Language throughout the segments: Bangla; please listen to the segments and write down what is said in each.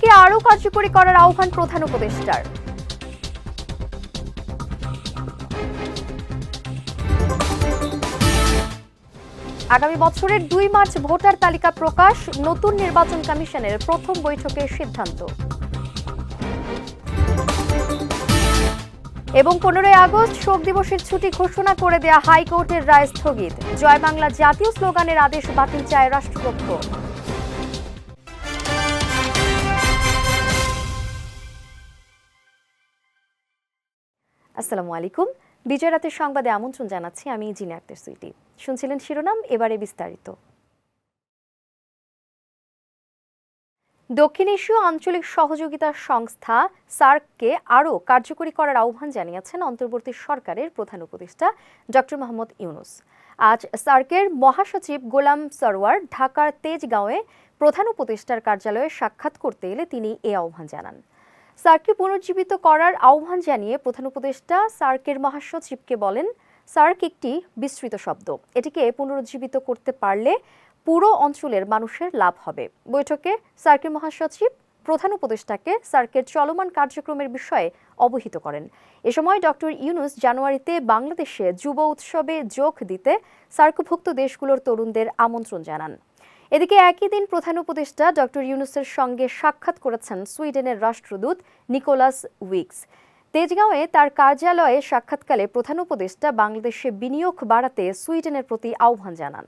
সার্ককে আরও কার্যকরী করার আহ্বান প্রধান উপদেষ্টার। আগামী বছরের দুই মার্চ ভোটার তালিকা প্রকাশ, নতুন নির্বাচন কমিশনের প্রথম বৈঠকের সিদ্ধান্ত। এবং পনেরোই আগস্ট শোক দিবসের ছুটি ঘোষণা করে দেয়া হাইকোর্টের রায় স্থগিত। জয় বাংলা জাতীয় স্লোগানের আদেশ বাতিল চায় রাষ্ট্রপক্ষ। আসসালামু আলাইকুম। বিজয় রাতের সংবাদে আমন্ত্রণ জানাচ্ছি আমি জিনে আক্তার সুইটি। শুনছিলেন শিরোনাম, এবারে বিস্তারিত। দক্ষিণ এশীয় আঞ্চলিক সহযোগিতা সংস্থা সার্ককে আরও কার্যকরী করার আহ্বান জানিয়েছেন অন্তর্বর্তী সরকারের প্রধান উপদেষ্টা ডক্টর মোহাম্মদ ইউনুস। আজ সার্কের মহাসচিব গোলাম সরওয়ার ঢাকার তেজগাঁওয়ে প্রধান উপদেষ্টার কার্যালয়ে সাক্ষাৎ করতে এলে তিনি এ আহ্বান জানান। সার্ককে পুনর্জীবিত করার আহ্বান জানিয়ে প্রধান উপদেষ্টা সার্কের মহাসচিবকে বলেন সার্ক একটি বিস্তৃত শব্দ। এটিকে পুনরুজ্জীবিত করতে পারলে পুরো অঞ্চলের মানুষের লাভ হবে। বৈঠকে সার্কের মহাসচিব, প্রধান উপদেষ্টাকে সার্কের চলমান কার্যক্রমের বিষয়ে অবহিত করেন। এ সময় ডক্টর ইউনুস জানুয়ারিতে বাংলাদেশে যুব উৎসবে যোগ দিতে সার্কভুক্ত দেশগুলোর তরুণদের আমন্ত্রণ জানান। এদিকে একই দিন প্রধান উপদেষ্টা ডক্টর ইউনুসের সঙ্গে সাক্ষাৎ করেছেন সুইডেনের রাষ্ট্রদূত নিকোলাস উইক্স। তেজগাঁওয়ে তার কার্যালয়ে সাক্ষাৎকালে প্রধান উপদেষ্টা বাংলাদেশে বিনিয়োগ বাড়াতে সুইডেনের প্রতি আহ্বান জানান।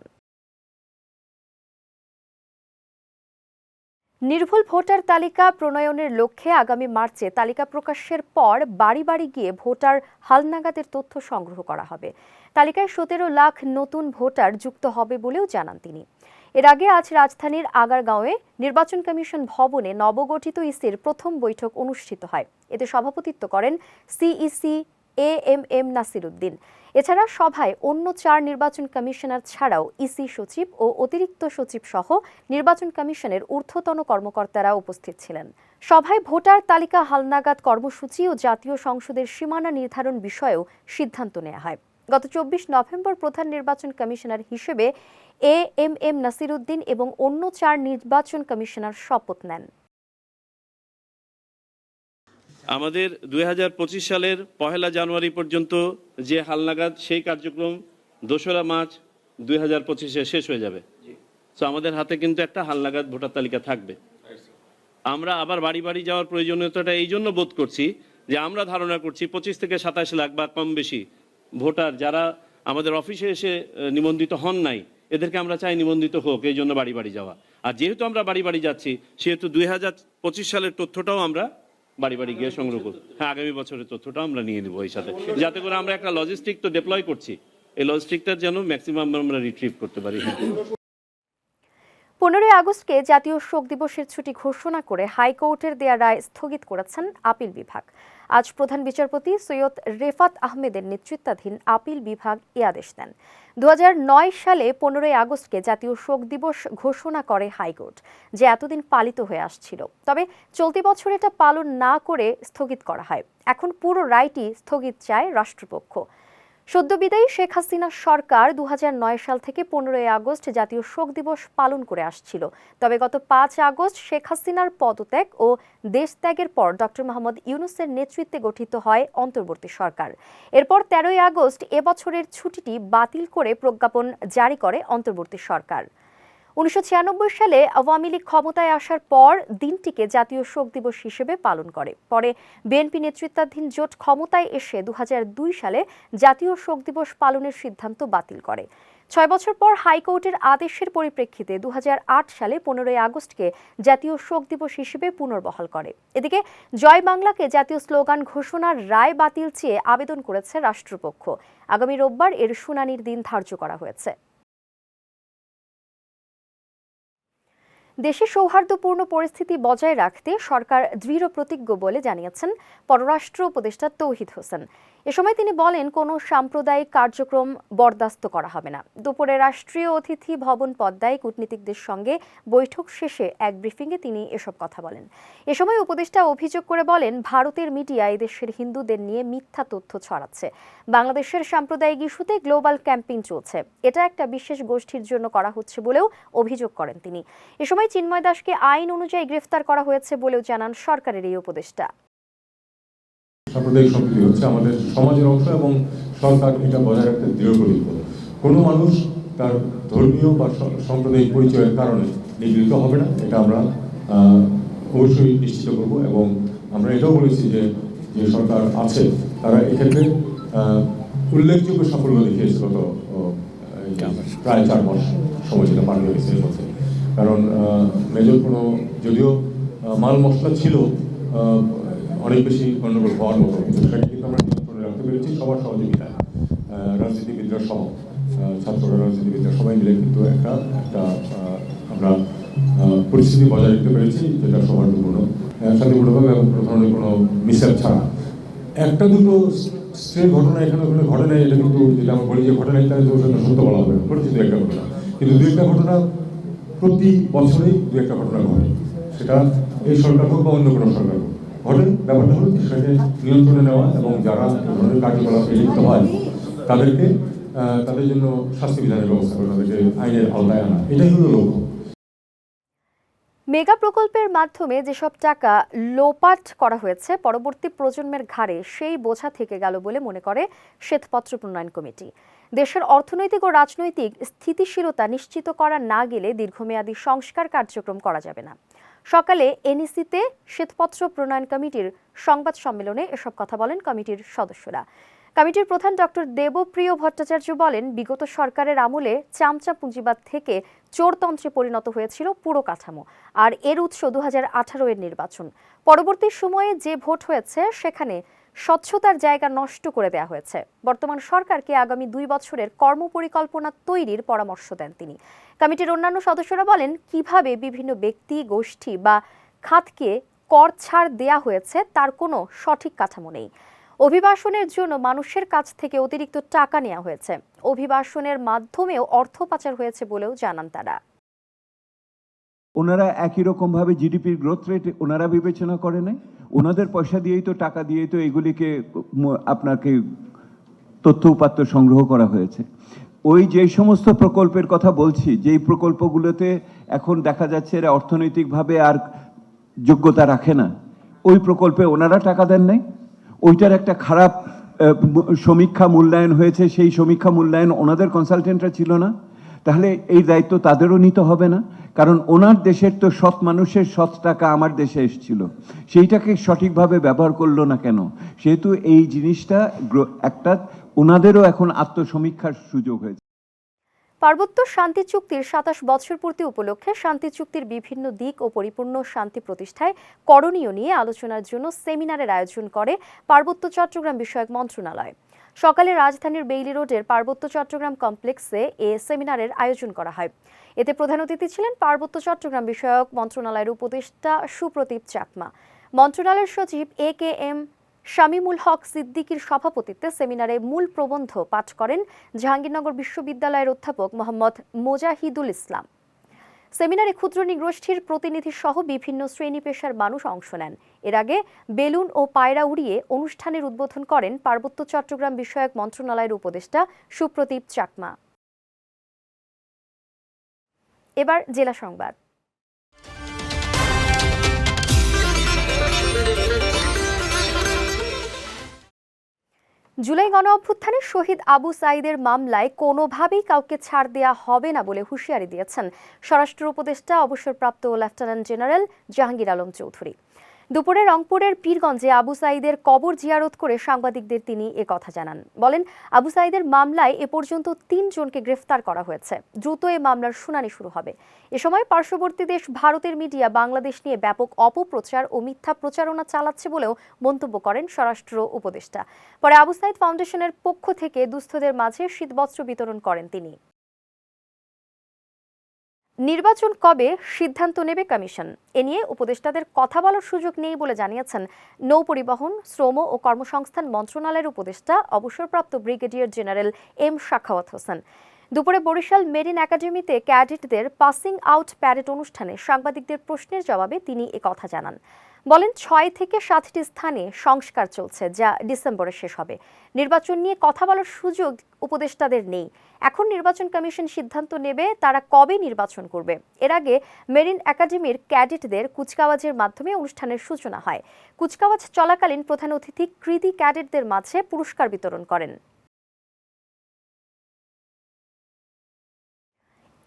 নির্ভুল ভোটার তালিকা প্রণয়নের লক্ষ্যে আগামী মার্চে তালিকা প্রকাশের পর বাড়ি বাড়ি গিয়ে ভোটার হালনাগাদের তথ্য সংগ্রহ করা হবে। তালিকায় সতেরো লাখ নতুন ভোটার যুক্ত হবে বলেও জানান তিনি। এর আগে আজ রাজধানীর আগারগাঁওয়ে নির্বাচন কমিশন ভবনে নবগঠিত ইসির প্রথম বৈঠক অনুষ্ঠিত হয়। এতে সভাপতিত্ব করেন CEC A M M Nasir Uddin এছাড়া সভায় অন্য চার নির্বাচন কমিশনার ছাড়াও ইসি সচিব ও অতিরিক্ত সচিব সহ নির্বাচন কমিশনের ঊর্ধ্বতন কর্মকর্তারা উপস্থিত ছিলেন। সভায় ভোটার তালিকা হালনাগাদ কর্মসূচি ও জাতীয় সংসদের সীমানা নির্ধারণ বিষয়েও সিদ্ধান্ত নেওয়া হয়। গত চব্বিশ নভেম্বর প্রধান নির্বাচন কমিশনার হিসেবে A M M Nasir Uddin এবং অন্য চার নির্বাচন কমিশনার শপথ নেন। আমাদের দুই হাজার পঁচিশ সালের পহেলা জানুয়ারি পর্যন্ত যে হালনাগাদ, সেই কার্যক্রম দোসরা মার্চ দুই হাজার পঁচিশে শেষ হয়ে যাবে। তো আমাদের হাতে কিন্তু একটা হালনাগাদ ভোটার তালিকা থাকবে। আমরা আবার বাড়ি বাড়ি যাওয়ার প্রয়োজনীয়তাটা এই জন্য বোধ করছি যে আমরা ধারণা করছি পঁচিশ থেকে সাতাশ লাখ বা কম বেশি ভোটার যারা আমাদের অফিসে এসে নিবন্ধিত হন নাই এদেরকে আমরা চাই নিবন্ধিত হোক, এই জন্য বাড়ি বাড়ি যাওয়া। আর যেহেতু আমরা বাড়ি বাড়ি যাচ্ছি, সেহেতু দুই হাজার পঁচিশ সালের তথ্যটাও আমরা বাড়ি বাড়ি গিয়ে সংগ্রহ করব। হ্যাঁ আগামী বছরের তথ্যটা আমরা নিয়ে নেব এই সাথে। যাতে করে আমরা একটা লজিস্টিক তো ডেপ্লয় করছি। এই লজিস্টিকটার যেন ম্যাক্সিমাম আমরা রিট্রিভ করতে পারি। পনেরোই আগস্টকে জাতীয় শোক দিবসের ছুটি ঘোষণা করে হাইকোর্টের দেয়া রায় স্থগিত করেছেন আপিল বিভাগ। আজ প্রধান বিচারপতি সৈয়দ রেফাত আহমেদের নেতৃত্বাধীন আপিল বিভাগ এ আদেশ দেন। দু হাজার নয় সালে পনেরোই আগস্টকে জাতীয় শোক দিবস ঘোষণা করে হাইকোর্ট, যে এতদিন পালিত হয়ে আসছিল। তবে চলতি বছর এটা পালন না করে স্থগিত করা হয়। এখন পুরো রায়টি স্থগিত চায় রাষ্ট্রপক্ষ। সদ্যবিদায়ী শেখ হাসিনা সরকার দু হাজার নয় সাল থেকে পনেরোই আগস্ট জাতীয় শোক দিবস পালন করে আসছিল। তবে গত পাঁচ আগস্ট শেখ হাসিনার পদত্যাগ ও দেশত্যাগের পর ডক্টর মোহাম্মদ ইউনুসের নেতৃত্বে গঠিত হয় অন্তর্বর্তী সরকার। এরপর তেরোই আগস্ট এবছরের ছুটিটি বাতিল করে প্রজ্ঞাপন জারি করে অন্তর্বর্তী সরকার। উনিশশো ছিয়ানব্বই সালে আওয়ামী লীগ ক্ষমতায় আসার পর দিনটিকে জাতীয় শোক দিবস হিসেবে পালন করে। পরে বিএনপি নেতৃত্বাধীন জোট ক্ষমতায় এসে দু হাজার দুই সালে জাতীয় শোক দিবস পালনের সিদ্ধান্ত বাতিল করে। ছয় বছর পর হাইকোর্টের আদেশের পরিপ্রেক্ষিতে দু হাজার আট সালে পনেরোই আগস্টকে জাতীয় শোক দিবস হিসেবে পুনর্বহাল করে। এদিকে জয় বাংলাকে জাতীয় স্লোগান ঘোষণার রায় বাতিল চেয়ে আবেদন করেছে রাষ্ট্রপক্ষ। আগামী রোববার এর শুনানির দিন ধার্য করা হয়েছে। দেশে সৌহার্দ্যপূর্ণ পরিস্থিতি বজায় রাখতে সরকার দৃঢ় প্রতিজ্ঞ বলে জানিয়েছেন পররাষ্ট্র উপদেষ্টা তৌহিদ হোসেন। এ সময় তিনি বলেন, কোনো সাম্প্রদায়িক কার্যক্রম বরদাস্ত করা হবে না। দুপুরে রাষ্ট্রীয় অতিথি ভবন পদ্মায় কূটনীতিকদের সঙ্গে বৈঠক শেষে এক ব্রিফিংয়ে তিনি এসব কথা বলেন। এ সময় উপদেষ্টা অভিযোগ করে বলেন, ভারতের মিডিয়া এদেশের হিন্দুদের নিয়ে মিথ্যা তথ্য ছড়াচ্ছে। বাংলাদেশের সাম্প্রদায়িক ইস্যুতে গ্লোবাল ক্যাম্পেইন চলছে। এটা একটা বিশেষ গোষ্ঠীর জন্য করা হচ্ছে বলেও অভিযোগ করেন তিনি। এ সময় চিন্ময় দাসকে আইন অনুযায়ী গ্রেফতার করা হয়েছে বলেও জানান সরকারের এই উপদেষ্টা। সাম্প্রদায়িক সম্প্রীতি হচ্ছে আমাদের সমাজের অংশ এবং সরকার এটা বজায় রাখতে দৃঢ় প্রতিজ্ঞ কোনো মানুষ তার ধর্মীয় বা সাম্প্রদায়িক পরিচয়ের কারণে নিগৃহীত হবে না, এটা আমরা অবশ্যই নিশ্চিত করব এবং আমরা এটাও বলেছি যে যে সরকার আছে, তারা এক্ষেত্রে উল্লেখযোগ্য সাফল্য দেখিয়েছে গত প্রায় চার মাস সময় যেটা পার হয়ে গেছে এর মধ্যে কারণ মেজর কোনো, যদিও মাল মশলা ছিল অনেক বেশি গণ্ডগোল হওয়ার মতো সেটাকে কিন্তু আমরা নিয়ন্ত্রণে রাখতে পেরেছি। সবার সহযোগিতায়। আহ, রাজনীতিবিদরা সহ ছাত্ররা রাজনীতিবিদরা সবাই মিলে কিন্তু একটা একটা আমরা পরিস্থিতি বজায় রাখতে পেরেছি যেটা সৌহার্দ্যপূর্ণ শান্তিপূর্ণভাবে এবং কোনো ধরনের কোনো মিসঅ্যাপ ছাড়া। একটা দুটো স্ট্রে ঘটনা এখানে ওখানে ঘটে নাই এটা কিন্তু যেটা আমরা বলি যে ঘটনা সেটা সত্য বলা হবে দু একটা ঘটনা। কিন্তু দু একটা ঘটনা প্রতি বছরেই দু একটা ঘটনা ঘটে। সেটা এই সরকার হোক বা অন্য কোনো সরকার হোক। ঘটে ব্যাপারটা হলো সেটাকে নিয়ন্ত্রণে নেওয়া এবং যারা ধরনের কার্যকলাপে লিপ্ত হয়, তাদেরকে তাদের জন্য শাস্তি বিধানের ব্যবস্থা করা তাদেরকে আইনের আওতায় আনা। এটাই হলো লক্ষ্য। মেগা প্রকল্পের মাধ্যমে যেসব টাকা লোপাট করা হয়েছে, পরবর্তী প্রজন্মের ঘাড়ে সেই বোঝা থেকে গেল বলে মনে করে শ্বেতপত্র প্রণয়ন কমিটি। দেশের অর্থনৈতিক ও রাজনৈতিক স্থিতিশীলতা নিশ্চিত করা না গেলে দীর্ঘমেয়াদী সংস্কার কার্যক্রম করা যাবে না। সকালে এনইসিতে শ্বেতপত্র প্রণয়ন কমিটির সংবাদ সম্মেলনে এসব কথা বলেন কমিটির সদস্যরা। কমিটির প্রধান ডক্টর দেবপ্রিয় ভট্টাচার্য বলেন, বিগত সরকারের আমলে চামচা পুঁজিবাদ থেকে চোরতন্ত্রে পরিণত হয়েছিল পুরো কাঠামো, আর এর উৎস দু হাজার আঠারো এর নির্বাচন। পরবর্তী সময়ে যে ভোট হয়েছে, সেখানে স্বচ্ছতার জায়গা নষ্ট করে দেওয়া হয়েছে। বর্তমান সরকারকে আগামী দুই বছরের কর্মপরিকল্পনা তৈরির পরামর্শ দেন তিনি। কমিটির অন্যান্য সদস্যরা বলেন, কীভাবে বিভিন্ন ব্যক্তি, গোষ্ঠী বা খাতকে কর ছাড় দেয়া হয়েছে তার কোনো সঠিক কাঠামো নেই। অভিবাসনের জন্য মানুষের কাছ থেকে অতিরিক্ত টাকা নেওয়া হয়েছে। অভিবাসনের মাধ্যমেও অর্থ পাচার হয়েছে বলেও জানান তারা। ওনারা একই রকম ভাবে জিডিপির গ্রোথ রেট ওনারা বিবেচনা করে নাই? ওনাদের পয়সা দিয়েই তো, টাকা দিয়েই তো এগুলিকে আপনাকে তথ্য উপাত্ত সংগ্রহ করা হয়েছে। ওই যে সমস্ত প্রকল্পের কথা বলছি, যেই প্রকল্পগুলোতে এখন দেখা যাচ্ছে এরা অর্থনৈতিকভাবে আর যোগ্যতা রাখে না, ওই প্রকল্পে ওনারা টাকা দেন নাই। ওইটার একটা খারাপ সমীক্ষা মূল্যায়ন হয়েছে, সেই সমীক্ষা মূল্যায়ন ওনাদের কনসালটেন্টরা ছিল না। তাহলে এই দায়িত্ব তাদেরও নিতে হবে না। কারণ ওনার দেশের তো সৎ মানুষের সৎ টাকা আমার দেশে এসেছিল। সেইটাকে সঠিকভাবে ব্যবহার করল না কেন? সেহেতু এই জিনিসটা একটা ওনাদেরও এখন আত্মসমীক্ষার সুযোগ হয়েছে। পার্বত্য শান্তি চুক্তির সাতাশ বছর পূর্তি উপলক্ষে শান্তি চুক্তির বিভিন্ন দিক ও পরিপূর্ণ শান্তি প্রতিষ্ঠায় করণীয় নিয়ে আলোচনার জন্য সেমিনারের আয়োজন করে পার্বত্য চট্টগ্রাম বিষয়ক মন্ত্রণালয়। সকালে রাজধানীর বেইলি রোডের পার্বত্য চট্টগ্রাম কমপ্লেক্সে এ সেমিনারের আয়োজন করা হয়। এতে প্রধান অতিথি ছিলেন পার্বত্য চট্টগ্রাম বিষয়ক মন্ত্রণালয়ের উপদেষ্টা সুপ্রদীপ চাকমা। মন্ত্রণালয়ের সচিব এ কে এম শামীমুল হক সিদ্দিকীর সভাপতিত্বে সেমিনারে মূল প্রবন্ধ পাঠ করেন জাহাঙ্গীরনগর বিশ্ববিদ্যালয়ের অধ্যাপক মোহাম্মদ মোজাহিদুল ইসলাম। সেমিনারে ক্ষুদ্র নিগোষ্ঠীর প্রতিনিধি সহ বিভিন্ন শ্রেণি পেশার মানুষ অংশ নেন। এর আগে বেলুন ও পায়রা উড়িয়ে অনুষ্ঠানের উদ্বোধন করেন পার্বত্য চট্টগ্রাম বিষয়ক মন্ত্রণালয়ের উপদেষ্টা সুপ্রদীপ চাকমা। এবার জেলা সংবাদ। জুলাই গণঅভ্যুত্থানে শহীদ আবু সাইদের মামলায় কোনোভাবেই কাউকে ছাড় দেয়া হবে না বলে হুঁশিয়ারি দিয়েছেন। স্বরাষ্ট্র উপদেষ্টা, অবসরপ্রাপ্ত লেফটেন্যান্ট জেনারেল জাহাঙ্গীর আলম চৌধুরী। দুপুরে রংপুরের পীরগঞ্জে আবু সাইদের কবর জিয়ারত করে সাংবাদিকদের তিনি এ কথা জানান। বলেন, আবু সাইদের মামলায় এ পর্যন্ত তিনজনকে গ্রেফতার করা হয়েছে। দ্রুত এ মামলার শুনানি শুরু হবে। এ সময় পার্শ্ববর্তী দেশ ভারতের মিডিয়া বাংলাদেশ নিয়ে ব্যাপক অপপ্রচার ও মিথ্যা প্রচারণা চালাচ্ছে বলেও মন্তব্য করেন স্বরাষ্ট্র উপদেষ্টা। পরে আবু সাইদ ফাউন্ডেশনের পক্ষ থেকে দুস্থদের মাঝে শীতবস্ত্র বিতরণ করেন তিনি। নির্বাচন কবে সিদ্ধান্ত নেবে কমিশন? এ নিয়ে উপদেষ্টাদের কথা বলার সুযোগ নেই বলে জানিয়েছেন নৌপরিবহন, শ্রম ও কর্মসংস্থান মন্ত্রণালয়ের উপদেষ্টা, অবসরপ্রাপ্ত brigadier general M Shakhawat Hossain. দুপুরে বরিশাল মেরিন একাডেমিতে ক্যাডেটদের পাসিং আউট প্যারেড অনুষ্ঠানে সাংবাদিকদের প্রশ্নের জবাবে তিনি কথা জানান। বলেন, ছয় থেকে সাতটি স্থানে সংস্কার চলছে, যা ডিসেম্বরে শেষ হবে। নির্বাচন নিয়ে কথা বলার সুযোগ উপদেষ্টাদের নেই। এখন নির্বাচন কমিশন সিদ্ধান্ত নেবে তারা কবে নির্বাচন করবে। এর আগে মেরিন একাডেমির ক্যাডেটদের কুচকাওয়াজের মাধ্যমে অনুষ্ঠানের সূচনা হয়। কুচকাওয়াজ চলাকালীন প্রধান অতিথি কৃতি ক্যাডেটদের মাঝে পুরস্কার বিতরণ করেন।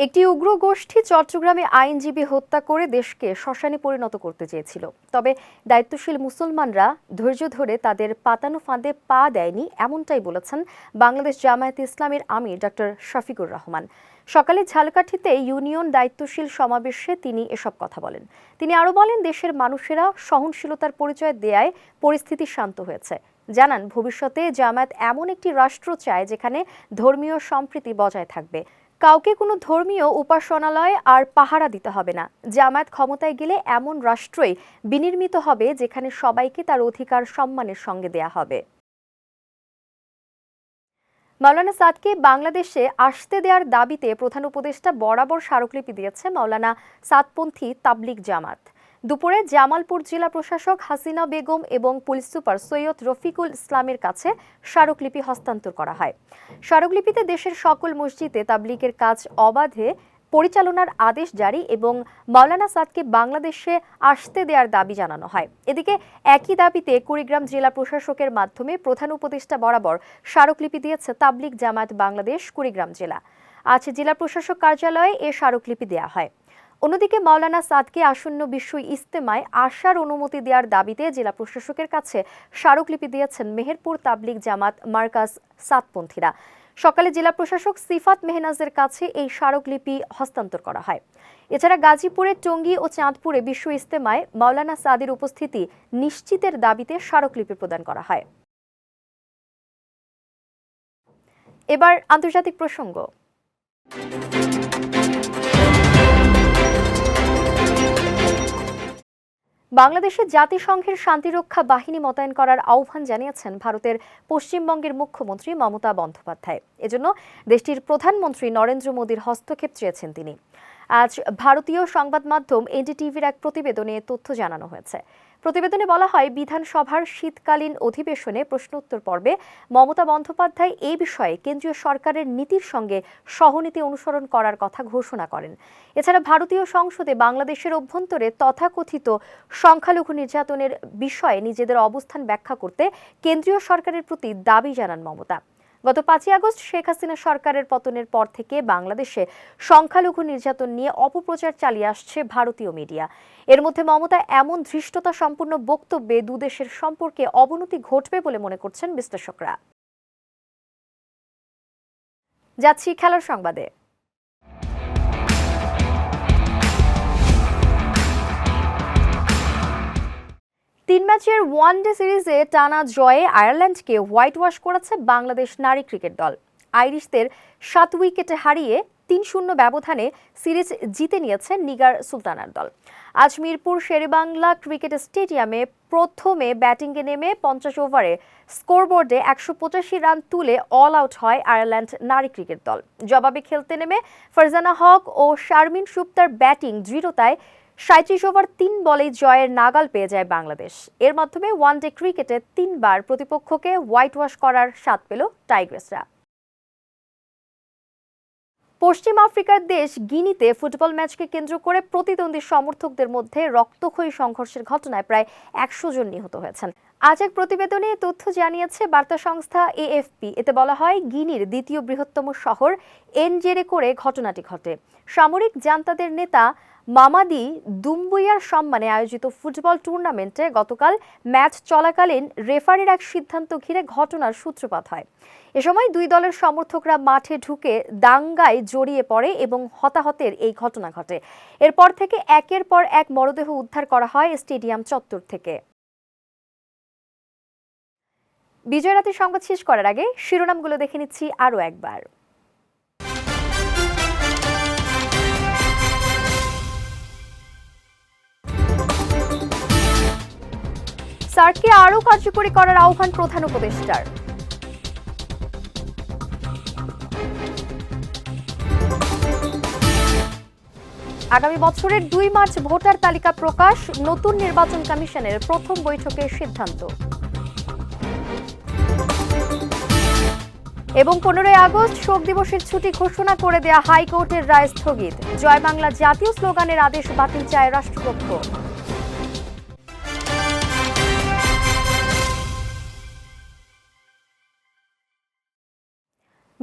একটি উগ্র গোষ্ঠী চট্টগ্রামে আইনজীবী হত্যা করে দেশকে শ্মশানে পরিণত করতে চেয়েছিল। তবে দায়িত্বশীল মুসলমানরা ধৈর্য ধরে তাদের পাতানো ফাঁদে পা দেয়নি এমনটাই বলেছেন বাংলাদেশ জামায়াতে ইসলামের আমির ডক্টর শফিকুর রহমান। সকালে ঝালকাঠিতে ইউনিয়ন দায়িত্বশীল সমাবেশে তিনি এসব কথা বলেন। তিনি আরও বলেন, দেশের মানুষেরা সহনশীলতার পরিচয় দেয়ায় পরিস্থিতি শান্ত হয়েছে। জানান, ভবিষ্যতে জামায়াত এমন একটি রাষ্ট্র চায় যেখানে ধর্মীয় সম্প্রীতি বজায় থাকবে। কাউকে কোনো ধর্মীয় উপাসনালয় আর পাহারা দিতে হবে না। জামায়াত ক্ষমতায় গেলে এমন রাষ্ট্রই বিনির্মিত হবে যেখানে সবাইকে তার অধিকার সম্মানের সঙ্গে দেয়া হবে। মাওলানা সাদকে বাংলাদেশে আসতে দেওয়ার দাবিতে প্রধান উপদেষ্টা বরাবর স্মারকলিপি দিয়েছে মাওলানা সাদপন্থী তাবলিক জামাত। দুপুরে জামালপুর জেলা প্রশাসক হাসিনা বেগম এবং পুলিশ সুপার সৈয়দ রফিকুল ইসলামের কাছে স্মারকলিপি হস্তান্তর করা হয়। স্মারকলিপিতে দেশের সকল মসজিদে তাবলিগের কাজ অবাধে পরিচালনার আদেশ জারি এবং মাওলানা সাদকে বাংলাদেশে আসতে দেওয়ার দাবি জানানো হয়। এদিকে একই দাবিতে কুড়িগ্রাম জেলা প্রশাসকের মাধ্যমে প্রধান উপদেষ্টা বরাবর স্মারকলিপি দিয়েছে তাবলিগ জামায়াত বাংলাদেশ কুড়িগ্রাম জেলা। আজ জেলা প্রশাসক কার্যালয়ে এ স্মারকলিপি দেওয়া হয়। অন্যদিকে মাওলানা সাদকে আসন্ন বিশ্ব ইস্তেমায় আসার অনুমতি দেওয়ার দাবিতে জেলা প্রশাসকের কাছে স্মারকলিপি দিয়েছেন মেহেরপুর তাবলিগ জামাত মার্কাজ সাতপন্থীরা। সকালে জেলা প্রশাসক সিফাত মেহনাজের কাছে এই স্মারকলিপি হস্তান্তর করা হয়। এছাড়া গাজীপুরের টঙ্গী ও চাঁদপুরে বিশ্ব ইস্তেমায় মাওলানা সাদের উপস্থিতি নিশ্চিতের দাবিতে স্মারকলিপি প্রদান করা হয়। এবার আন্তর্জাতিক প্রসঙ্গ। বাংলাদেশে জাতিসংঘের শান্তিরক্ষা বাহিনী মোতায়েন করার আহ্বান জানিয়েছেন ভারতের পশ্চিমবঙ্গের মুখ্যমন্ত্রী মমতা বন্দ্যোপাধ্যায়। এজন্য দেশটির প্রধানমন্ত্রী নরেন্দ্র মোদীর হস্তক্ষেপ চেয়েছেন তিনি। আজ ভারতীয় সংবাদ মাধ্যম এনডিটিভির এক প্রতিবেদনে তথ্য জানানো হয়েছে। প্রতিবেদনে বলা হয়, বিধানসভার শীতকালীন অধিবেশনে প্রশ্নোত্তর পর্বে মমতা বন্দ্যোপাধ্যায় এই বিষয়ে কেন্দ্রীয় সরকারের নীতির সঙ্গে সহনীতি অনুসরণ করার কথা ঘোষণা করেন। এছাড়া ভারতীয় সংসদে বাংলাদেশের অভ্যন্তরে তথাকথিত সংখ্যালঘু নির্যাতনের বিষয়ে নিজেদের অবস্থান ব্যাখ্যা করতে কেন্দ্রীয় সরকারের প্রতি দাবি জানান মমতা। গত পাঁচই আগস্ট শেখ হাসিনা সরকারের পতনের পর থেকে বাংলাদেশে সংখ্যালঘু নির্যাতন নিয়ে অপপ্রচার চালিয়ে আসছে ভারতীয় মিডিয়া। এর মধ্যে মমতা এমন ধৃষ্টতা সম্পূর্ণ বক্তব্যে দুদেশের সম্পর্কে অবনতি ঘটবে বলে মনে করছেন বিশ্লেষকরা। যাচ্ছি খেলার সংবাদে। তিন ম্যাচের ওয়ানডে সিরিজে টানা জয়ে আয়ারল্যান্ডকে হোয়াইট ওয়াশ করেছে বাংলাদেশ নারী ক্রিকেট দল। আইরিশদের সাত উইকেটে হারিয়ে তিন শূন্য ব্যবধানে সিরিজ জিতে নিয়েছে নিগার সুলতানার দল। আজ মিরপুর শেরেবাংলা ক্রিকেট স্টেডিয়ামে প্রথমে ব্যাটিংয়ে নেমে পঞ্চাশ ওভারে স্কোরবোর্ডে একশো পঁচাশি রান তুলে অল আউট হয় আয়ারল্যান্ড নারী ক্রিকেট দল। জবাবে খেলতে নেমে ফারজানা হক ও শারমিন সুপ্তার ব্যাটিং দৃঢ়তায় সাঁত্রিশ ওভার তিন বলেই জয়ের নাগাল পেয়ে যায় বাংলাদেশ। এর মাধ্যমে ওয়ানডে ক্রিকেটে তিনবার প্রতিপক্ষকে হোয়াইট ওয়াশ করার স্বাদ পেল টাইগ্রেসরা। পশ্চিম আফ্রিকার দেশ গিনিতে ফুটবল ম্যাচকে কেন্দ্র করে প্রতিদ্বন্দ্বী সমর্থকদের মধ্যে রক্তক্ষয়ী সংঘর্ষের ঘটনায় প্রায় একশো জন নিহত হয়েছেন। আজ এক প্রতিবেদনে তথ্য জানিয়েছে বার্তা সংস্থা এএফপি। এতে বলা হয়, গিনির দ্বিতীয় বৃহত্তম শহর এনজেরে করে ঘটনাটি ঘটে। সামরিক জান্তাদের নেতা মামাদি দুম্বুইয়ার সম্মানে আয়োজিত ফুটবল টুর্নামেন্টে গতকাল ম্যাচ চলাকালীন রেফারির এক সিদ্ধান্ত ঘিরে ঘটনার সূত্রপাত হয়। এ সময় দুই দলের সমর্থকরা মাঠে ঢুকে দাঙ্গায় জড়িয়ে পড়ে এবং হতাহতের এই ঘটনা ঘটে। এরপর থেকে একের পর এক মরদেহ উদ্ধার করা হয় স্টেডিয়াম চত্বর থেকে। বিজয় রাতের সংবাদ শেষ করার আগে শিরোনামগুলো দেখে নিচ্ছি আরও একবার। সার্ককে আরও কার্যকরী করার আহ্বান প্রধান উপদেষ্টার। আগামী বছরের দুই মার্চ ভোটার তালিকা প্রকাশ, নতুন নির্বাচন কমিশনের প্রথম বৈঠকের সিদ্ধান্ত। এবং পনেরোই আগস্ট শোক দিবসের ছুটি ঘোষণা করে দেয়া হাইকোর্টের রায় স্থগিত। জয় বাংলা জাতীয় স্লোগানের আদেশ বাতিল চায় রাষ্ট্রপক্ষ।